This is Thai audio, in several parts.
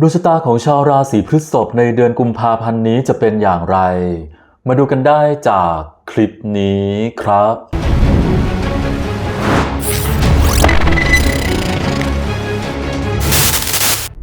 ดวงชะตาของชาวราศีพฤษภในเดือนกุมภาพันธ์นี้จะเป็นอย่างไร มาดูกันได้จากคลิปนี้ครับ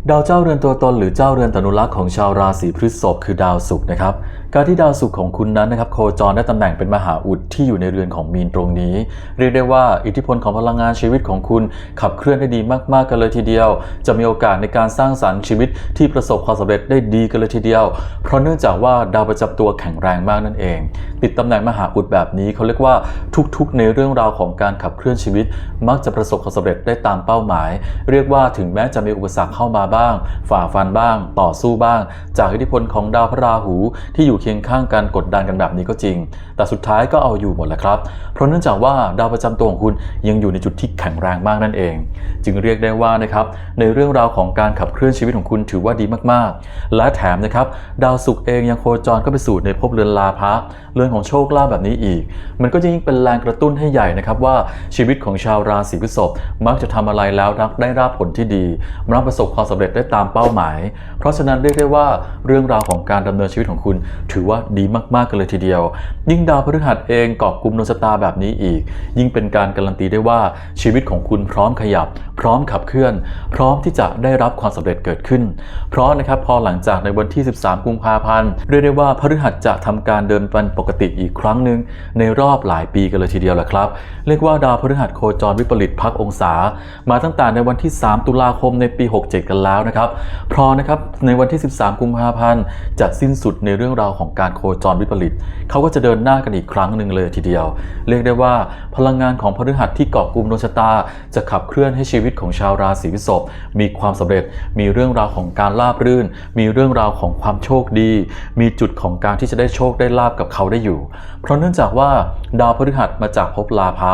ดาวเจ้าเรือนตัวตนหรือเจ้าเรือนตนุลักษ์ของชาวราศีพฤษภคือดาวศุกร์นะครับ การที่ดาวศุกร์ของคุณนั้นนะครับโคจรได้ตำแหน่งเป็นมหาอุดที่อยู่ในเรือนของมีนตรงนี้ เรียกได้ว่าอิทธิพลของพลังงานชีวิตของคุณขับเคลื่อนได้ดีมากๆกันเลยทีเดียว จะมีโอกาสในการสร้างสรรค์ชีวิตที่ประสบความสำเร็จได้ดีกันเลยทีเดียว เพราะเนื่องจากว่าดาวประจำตัวแข็งแรงมากนั่นเอง ติดตำแหน่งมหาอุดแบบนี้เขาเรียกว่าทุกๆ ในเรื่องราวของการขับเคลื่อนชีวิต มักจะประสบความสำเร็จได้ตามเป้าหมาย เรียกว่าถึงแม้จะมีอุปสรรคเข้ามาบ้าง ฝ่าฟันบ้าง ต่อสู้บ้าง จากอิทธิพลของดาวพระราหูที่อยู่เคียงข้างกันกดดันกันแบบนี้ก็จริง แต่สุดท้ายก็เอาอยู่หมดแหละครับ เพราะเนื่องจากว่าดาวประจำตัวของคุณยังอยู่ในจุดที่แข็งแรงมากนั่นเอง จึงเรียกได้ว่านะครับในเรื่องราวของการขับเคลื่อนชีวิตของคุณถือว่าดีมากๆ และแถมนะครับดาวศุกร์เองยังโคจรก็ไปสู่ในภพเรือนลาภะเรือนของโชคลาภแบบนี้อีก มันก็จะยิ่งเป็นแรงกระตุ้นให้ใหญ่นะครับว่าชีวิตของชาวราศีพฤษภมักจะทำอะไรแล้วรักได้รับผลที่ดีมักประสบความสำเร็จได้ตามเป้าหมาย เพราะฉะนั้นเรียกได้ว่าเรื่องราวของการดำเนินชีวิตของคุณถือว่าดีมากๆกันเลยทีเดียว ยิ่งดาวพฤหัสเองกาะกลุ่มดวงชะตาแบบนี้อีก ยิ่งเป็นการการันตีได้ว่าชีวิตของคุณพร้อมขยับ พร้อมขับเคลื่อน พร้อมที่จะได้รับความสำเร็จเกิดขึ้น เพราะนะครับพอหลังจากในวันที่ 13 กุมภาพันธ์เรียกได้ว่าพฤหัสจะทำการเดินเป็นปกติอีกครั้งหนึ่งในรอบหลายปีกันเลยทีเดียวแหละครับ เรียกว่าดาวพฤหัสโคจรวิปริตพักองศา มาตั้งแต่ในวันที่ 3 ตุลาคมในปี 67 กันแล้วนะครับพราะนะครับในวันที่ 13 กุมภาพันธ์จะสิ้นสุดในเรื่องราวของการโคจรวิปริตเขาก็จะเดินหน้ากันอีกครั้งหนึ่งเลยทีเดียว เรียกได้ว่าพลังงานของพฤหัสที่เกาะกลุ่มดวงชะตา จะขับเคลื่อนให้ชีวิตของชาวราศีพฤษภมีความสำเร็จ มีเรื่องราวของการราบรื่น มีเรื่องราวของความโชคดี มีจุดของการที่จะได้โชคได้ลาบกับเขาได้อยู่ เพราะเนื่องจากว่าดาวพฤหัสมาจากภพลาภะ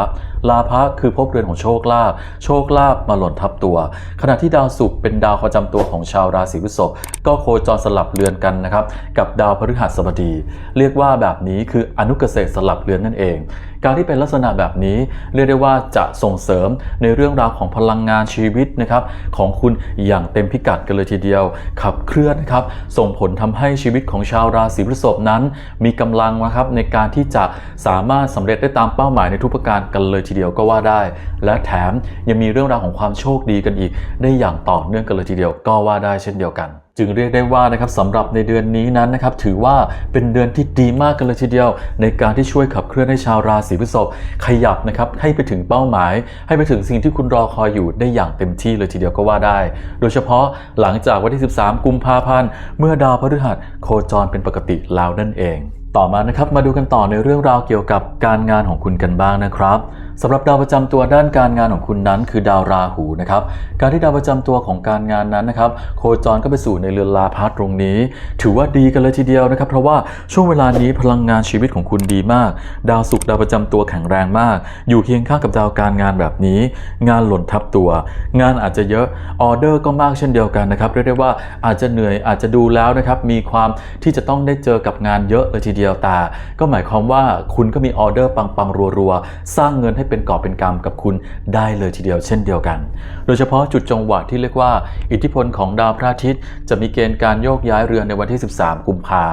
ลาภะคือภพเรือนของโชคลาภโชคลาภมาหล่นทับตัว ขณะที่ดาวศุกร์เป็นดาวประจำตัวของชาวราศีพฤษภก็โคจรสลับเรือนกันนะครับกับดาวพฤหัสบดี เรียกว่าแบบนี้คืออนุเกษตรสลับเรือนนั่นเองการที่เป็นลักษณะแบบนี้เรียกได้ว่าจะส่งเสริมในเรื่องราวของพลังงานชีวิตนะครับของคุณอย่างเต็มพิกัดกันเลยทีเดียว ขับเคลื่อนนะครับส่งผลทำให้ชีวิตของชาวราศีพฤษภนั้น มีกำลังนะครับในการที่จะสามารถสำเร็จได้ตามเป้าหมายในทุกประการกันเลยทีเดียวก็ว่าได้ และแถมยังมีเรื่องราวของความโชคดีกันอีก ได้อย่างต่อเนื่องกันเลยทีเดียวก็ว่าได้เช่นเดียวกัน จึงเรียกได้ว่านะครับสำหรับในเดือนนี้นั้นนะครับถือว่าเป็นเดือนที่ดีมากกันเลยทีเดียว ในการที่ช่วยขับเคลื่อนให้ชาวราศีพฤษภขยับนะครับให้ไปถึงเป้าหมาย ให้ไปถึงสิ่งที่คุณรอคอยอยู่ได้อย่างเต็มที่เลยทีเดียวก็ว่าได้ โดยเฉพาะหลังจากวันที่ 13 กุมภาพันธ์เมื่อดาวพฤหัสโคจรเป็นปกติแล้วนั่นเอง ต่อมานะครับมาดูกันต่อในเรื่องราวเกี่ยวกับการงานของคุณกันบ้างนะครับ สำหรับดาวประจำตัวด้านการงานของคุณนั้นคือดาวราหูนะครับ การที่ดาวประจำตัวของการงานนั้นนะครับ โคจรก็ไปสู่ในเรือนลาพัสตรงนี้ ถือว่าดีกันเลยทีเดียวนะครับ เพราะว่าช่วงเวลานี้พลังงานชีวิตของคุณดีมาก ดาวศุกร์ดาวประจำตัวแข็งแรงมาก อยู่เคียงข้างกับดาวการงานแบบนี้ งานหล่นทับตัว งานอาจจะเยอะออเดอร์ก็มากเช่นเดียวกันนะครับเรียกได้ว่าอาจจะเหนื่อยอาจจะดูแล้วนะครับมีความที่จะต้องได้เจอกับงานเยอะเลยทีเดียวแต่ก็หมายความว่าคุณก็มีออเดอร์ปังๆรัวๆ สร้างเงินให้เป็นกอบเป็นกำกับคุณได้เลยทีเดียวเช่นเดียวกัน โดยเฉพาะจุดจังหวะที่เรียกว่า อิทธิพลของดาวพระอาทิตย์ จะมีเกณฑ์การโยกย้ายเรือนในวันที่ 13 กุมภา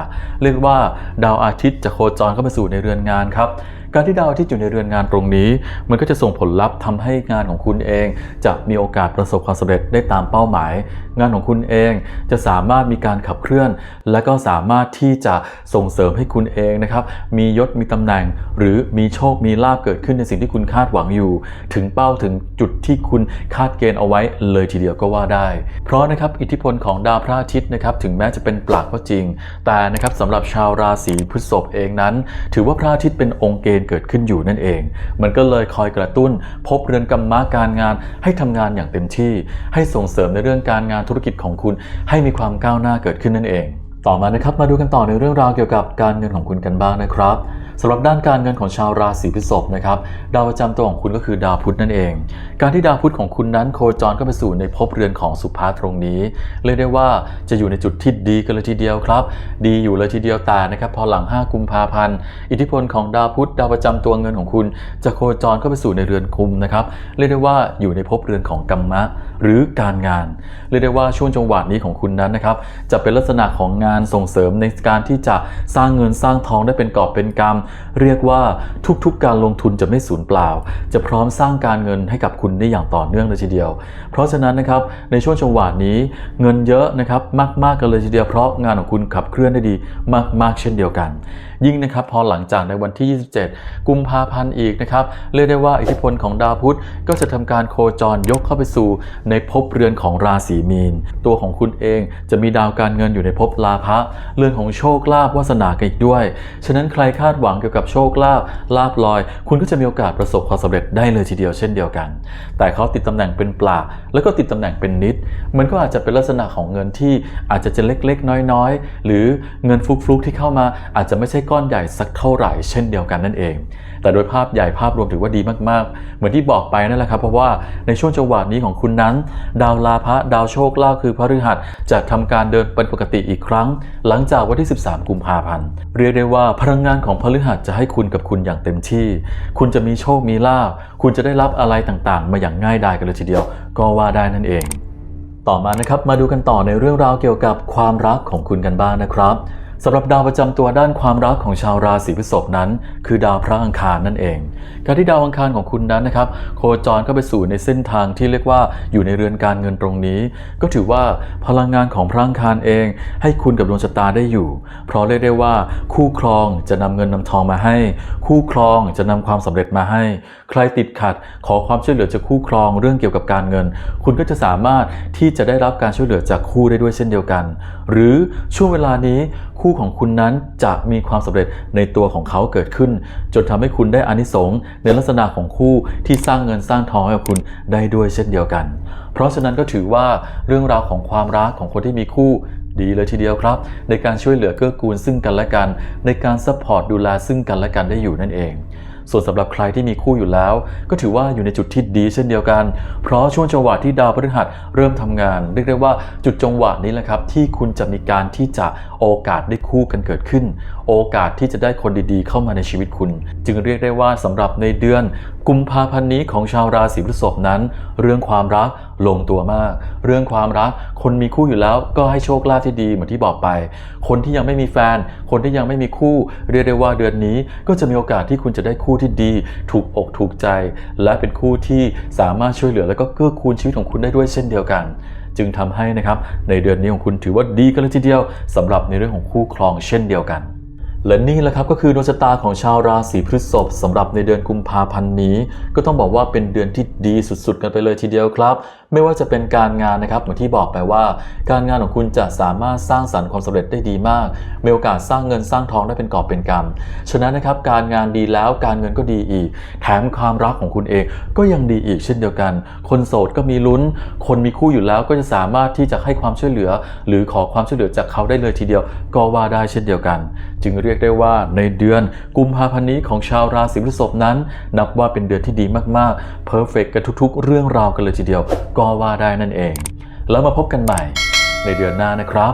เรียกว่าดาวอาทิตย์จะโคจรเข้ามาสู่ในเรือนงานครับ การที่ดาวอาทิตย์อยู่ในเรือนงานตรงนี้ มันก็จะส่งผลลัพธ์ทำให้งานของคุณเอง จะมีโอกาสประสบความสำเร็จได้ตามเป้าหมาย งานของคุณเองจะสามารถมีการขับเคลื่อน และก็สามารถที่จะส่งเสริมให้คุณเองนะครับ มียศมีตำแหน่ง หรือมีโชคมีลาภเกิดขึ้นในสิ่งที่คุณคาดหวังอยู่ ถึงเป้าถึงจุดที่คุณคาดเกณฑ์เอาไว้เลยทีเดียวก็ว่าได้ เพราะนะครับอิทธิพลของดาวพระอาทิตย์นะครับถึงแม้จะเป็นปลักก็จริง แต่นะครับสำหรับชาวราศีพฤษภเองนั้น ถือว่าพระอาทิตย์เป็นองค์เกณฑ์เกิดขึ้นอยู่นั่นเอง มันก็เลยคอยกระตุ้น พบเรือนกรรมะการงานให้ทำงานอย่างเต็มที่ ให้ส่งเสริมในเรื่องการงานธุรกิจของคุณ ให้มีความก้าวหน้าเกิดขึ้นนั่นเอง ต่อมานะครับมาดูกันต่อในเรื่องราวเกี่ยวกับการเงินของคุณกันบ้างนะครับ สำหรับด้านการเงินของชาวราศีพฤษภนะครับดาวประจำตัวของคุณก็คือดาวพุธนั่นเอง การที่ดาวพุธของคุณนั้นโคจรเข้าไปสู่ในภพเรือนของสุภาตรงนี้เรียกได้ว่าจะอยู่ในจุดที่ดีกันเลยทีเดียวครับ ดีอยู่เลยทีเดียวแต่นะครับพอหลัง 5 กุมภาพันธ์อิทธิพลของดาวพุธดาวประจำตัวเงินของคุณ จะโคจรเข้าไปสู่ในเรือนคุมนะครับเรียกได้ว่าอยู่ในภพเรือนของกัมมะหรือการงาน เรียกได้ว่าช่วงจังหวะนี้ของคุณนั้นนะครับจะเป็นลักษณะของงานส่งเสริมในการที่จะสร้างเงินสร้างทองได้เป็นกอบเป็นกำเรียกว่าทุกๆการลงทุนจะไม่สูญเปล่า จะพร้อมสร้างการเงินให้กับคุณได้อย่างต่อเนื่องเลยทีเดียว เพราะฉะนั้นนะครับในช่วงจังหวะนี้เงินเยอะนะครับมากๆกันเลยทีเดียวเพราะงานของคุณขับเคลื่อนได้ดีมากๆ เช่นเดียวกัน ยิ่งนะครับพอหลังจากในวันที่ 27 กุมภาพันธ์อีกนะครับเรียกได้ว่าอิทธิพลของดาวพุธก็จะทำการโคจรยกเข้าไปสู่ ในภพเรือนของราศีมีน ตัวของคุณเองจะมีดาวการเงินอยู่ในภพลาภะเรือนของโชคลาภวาสนากันอีกด้วย ฉะนั้นใครคาดหวังเกี่ยวกับโชคลาภลาภลอย คุณก็จะมีโอกาสประสบความสำเร็จได้เลยทีเดียวเช่นเดียวกัน แต่เขาติดตำแหน่งเป็นปลาแล้วก็ติดตำแหน่งเป็นนิด มันก็อาจจะเป็นลักษณะของเงินที่อาจจะจะเล็กๆ น้อยๆ หรือเงินฟลุกๆที่เข้ามาอาจจะไม่ใช่ก้อนใหญ่สักเท่าไหร่เช่นเดียวกันนั่นเอง แต่โดยภาพใหญ่ภาพรวมถือว่าดีมากๆ เหมือนที่บอกไปนั่นแหละครับ เพราะว่าในช่วงจังหวะนี้ของคุณนั้น ดาวลาภะดาวโชคลาภคือพฤหัสจะทำการเดินเป็นปกติอีกครั้ง หลังจากวันที่ 13 กุมภาพันธ์เรียกได้ว่าพลังงานของพฤหัสจะให้คุณกับคุณอย่างเต็มที่ คุณจะมีโชคมีลาภคุณจะได้รับอะไรต่างๆ มาอย่างง่ายดายกันเลยทีเดียว ก็ว่าได้นั่นเอง ต่อมานะครับมาดูกันต่อในเรื่องราวเกี่ยวกับความรักของคุณกันบ้างนะครับ สำหรับดาวประจำตัวด้านความรักของชาวราศีพฤษภนั้น คือดาวพระอังคารนั่นเอง การที่ดาวอังคารของคุณนั้นนะครับโคจรเข้าไปสู่ในเส้นทางที่เรียกว่าอยู่ในเรือนการเงินตรงนี้ ก็ถือว่าพลังงานของพระอังคารเอง ให้คุณกับดวงชะตาได้อยู่ เพราะเรียกได้ว่าคู่ครองจะนำเงินนำทองมาให้ คู่ครองจะนำความสำเร็จมาให้ ใครติดขัดขอความช่วยเหลือจากคู่ครองเรื่องเกี่ยวกับการเงิน คุณก็จะสามารถที่จะได้รับการช่วยเหลือจากคู่ได้ด้วยเช่นเดียวกัน หรือช่วงเวลานี้คู่ของคุณนั้นจะมีความสำเร็จในตัวของเขาเกิดขึ้น จนทำให้คุณได้อานิสงส์ในลักษณะของคู่ที่สร้างเงินสร้างทองให้กับคุณได้ด้วยเช่นเดียวกัน เพราะฉะนั้นก็ถือว่าเรื่องราวของความรักของคนที่มีคู่ดีเลยทีเดียวครับ ในการช่วยเหลือเกื้อกูลซึ่งกันและกัน ในการซัพพอร์ตดูแลซึ่งกันและกันได้อยู่นั่นเอง ส่วนสำหรับใครที่มีคู่อยู่แล้ว ก็ถือว่าอยู่ในจุดที่ดีเช่นเดียวกัน เพราะช่วงจังหวะที่ดาวพฤหัสเริ่มทำงาน เรียกได้ว่าจุดจังหวะนี้แหละครับ ที่คุณจะมีการที่จะโอกาสได้คู่กันเกิดขึ้น โอกาสที่จะได้คนดีๆ เข้ามาในชีวิตคุณ จึงเรียกได้ว่าสำหรับในเดือน กุมภาพันธ์นี้ของชาวราศีพฤษภนั้น เรื่องความรักลงตัวมาก เรื่องความรักคนมีคู่อยู่แล้วก็ให้โชคลาภที่ดีเหมือนที่บอกไป คนที่ยังไม่มีแฟน คนที่ยังไม่มีคู่เรียกได้ว่าเดือนนี้ก็จะมีโอกาสที่คุณจะได้คู่ที่ดี ถูกอกถูกใจ และเป็นคู่ที่สามารถช่วยเหลือและก็เกื้อกูลชีวิตของคุณได้ด้วยเช่นเดียวกัน จึงทำให้นะครับในเดือนนี้ของคุณถือว่าดีกันเลยทีเดียวสำหรับในเรื่องของคู่ครองเช่นเดียวกัน และนี่แหละครับก็คือดวงชะตาของชาวราศีพฤษภสำหรับในเดือนกุมภาพันธ์นี้ ก็ต้องบอกว่าเป็นเดือนที่ดีสุดๆ กันไปเลยทีเดียวครับ ไม่ว่าจะเป็นการงานนะครับเหมือนที่บอกไปว่า การงานของคุณจะสามารถสร้างสรรค์ความสำเร็จได้ดีมากมีโอกาสสร้างเงินสร้างทองได้เป็นกอบเป็นกำฉะนั้นนะครับการงานดีแล้วการเงินก็ดีอีก แถมความรักของคุณเองก็ยังดีอีกเช่นเดียวกัน คนโสดก็มีลุ้น คนมีคู่อยู่แล้วก็จะสามารถที่จะให้ความช่วยเหลือ หรือขอความช่วยเหลือจากเขาได้เลยทีเดียว ก็ว่าได้เช่นเดียวกัน จึงเรียกได้ว่าในเดือนกุมภาพันธ์นี้ของชาวราศีพฤษภนั้น นับว่าเป็นเดือนที่ดีมากๆเพอร์เฟกกับทุกๆ เรื่องราวกันเลยทีเดียว ก็ว่าได้นั่นเอง แล้วมาพบกันใหม่ในเดือนหน้านะครับ